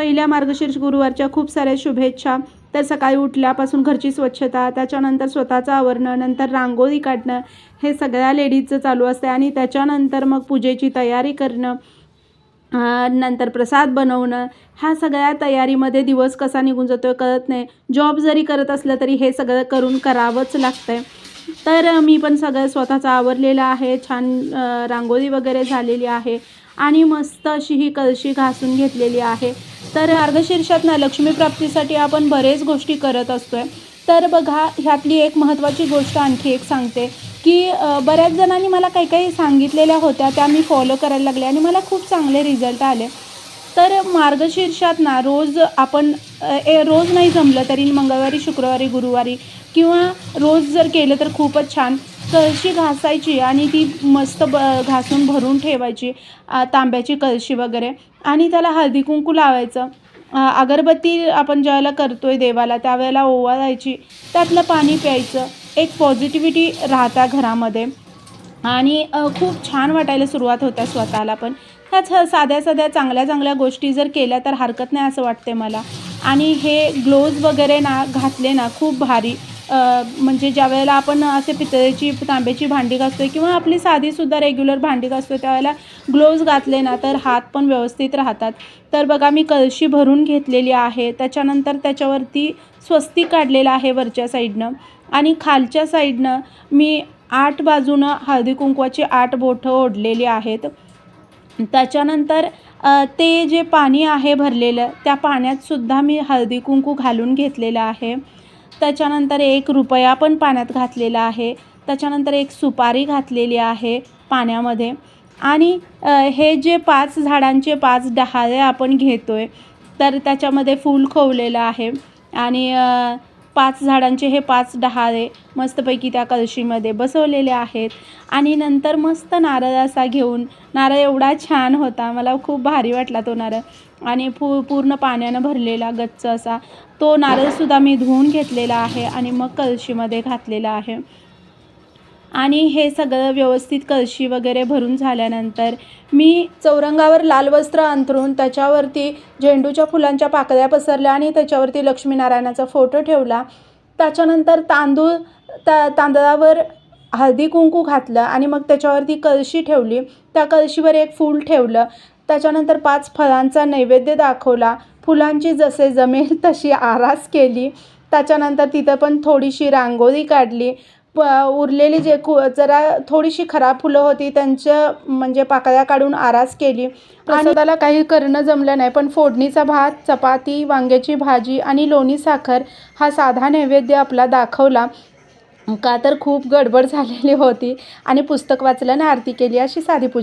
पहिल्या मार्गशीर्ष गुरुवारच्या खूप साऱ्या शुभेच्छा. तर सकाळी उठल्यापासून घरची स्वच्छता त्याच्यानंतर स्वतःचं आवरणं नंतर रांगोळी काढणं हे सगळ्या लेडीजचं चालू असते आणि त्याच्यानंतर मग पूजेची तयारी करणं नंतर प्रसाद बनवणं. ह्या सगळ्या तयारीमध्ये दिवस कसा निघून जातो आहे कळत नाही. जॉब जरी करत असलं तरी हे सगळं करून करावंच लागतं आहे तर मी पण सगळं स्वतःचं आवरलेलं आहे. छान रांगोळी वगैरे झालेली आहे. आणि मस्त अशी ही कळशी घासून घेतलेली आहे. तर मार्गशीर्षात ना लक्ष्मीप्राप्तीसाठी आपण बरेच गोष्टी करत असतो आहे तर बघा ह्यातली एक महत्त्वाची गोष्ट आणखी एक सांगते की बऱ्याच जणांनी मला काही काही सांगितलेल्या होत्या त्या मी फॉलो करायला लागले आणि मला खूप चांगले रिझल्ट आले. तर मार्गशीर्षात ना रोज आपण ए रोज नाही जमलं तरी मंगळवारी शुक्रवारी गुरुवारी किंवा रोज जर केलं तर खूपच छान. कळशी घासायची आणि ती मस्त ब घासून भरून ठेवायची तांब्याची कळशी वगैरे. आणि त्याला हळदी कुंकू लावायचं. अगरबत्ती आपण ज्यावेळेला करतो आहे देवाला त्यावेळेला ओवाळायची. त्यातलं पाणी प्यायचं. एक पॉझिटिव्हिटी राहता घरामध्ये. आणि खूप छान वाटायला सुरुवात होत्या स्वतःला पण. ह्या साध्या साध्या चांगल्या चांगल्या गोष्टी जर केल्या तर हरकत नाही असं वाटते मला. आणि हे ग्लोव्ज वगैरे ना घातले ना खूप भारी. म्हणजे ज्या वेळेला आपण असे पितळेची तांब्याची भांडी घासतो किंवा आपली साधीसुद्धा रेग्युलर भांडी घासतो त्यावेळेला ग्लोव्ज घातले ना तर हात पण व्यवस्थित राहतात. तर बघा मी कळशी भरून घेतलेली आहे. त्याच्यानंतर त्याच्यावरती स्वस्ती काढलेलं आहे वरच्या साईडनं आणि खालच्या साईडनं मी आठ बाजूनं हळदी कुंकवाची आठ बोटं ओढलेली आहेत. त्याच्यानंतर ते जे पाणी आहे भरलेलं त्या पाण्यातसुद्धा मी हळदी कुंकू घालून घेतलेलं आहे. त्याच्यानंतर एक रुपया पण पाण्यात घातलेला आहे. त्याच्यानंतर एक सुपारी घातलेली आहे पाण्यामध्ये. आणि हे जे पाच झाडांचे पाच डहाळे आपण घेतो आहे तर त्याच्यामध्ये फूल खोवलेलं आहे. आणि पाच झाडांचे हे पाच डहाळे मस्तपैकी त्या कळशीमध्ये बसवलेले आहेत. आणि नंतर मस्त नारळ असा घेऊन नारळ एवढा छान होता मला खूप भारी वाटला तो नारळ. आणि पू पूर्ण पाण्यानं भरलेला गच्च असा तो नारळसुद्धा मी धुवून घेतलेला आहे आणि मग कळशीमध्ये घातलेला आहे. आणि हे सगळं व्यवस्थित कळशी वगैरे भरून झाल्यानंतर मी चौरंगावर लाल वस्त्र अंथरून त्याच्यावरती झेंडूच्या फुलांच्या पाकळ्या पसरल्या आणि त्याच्यावरती लक्ष्मीनारायणाचा फोटो ठेवला. त्याच्यानंतर तांदूळ ता तांदळावर हळदी कुंकू घातलं आणि मग त्याच्यावरती कळशी ठेवली. त्या कळशीवर एक फूल ठेवलं. त्याच्यानंतर पाच फळांचा नैवेद्य दाखवला. फुलांची जसे जमेल तशी आरास केली. त्याच्यानंतर तिथं पण थोडीशी रांगोळी काढली. प उरलेली जे कु जरा थोडीशी खराब फुलं होती त्यांच्या म्हणजे पाकळ्या काढून आरास केली. प्रसादाला काही करणं जमलं नाही पण फोडणीचा भात चपाती वांग्याची भाजी आणि लोणी साखर हा साधा नैवेद्य आपला दाखवला. का तर खूप गडबड झालेली होती आणि पुस्तक वाचलं आणि आरती केली अशी साधी पूजा.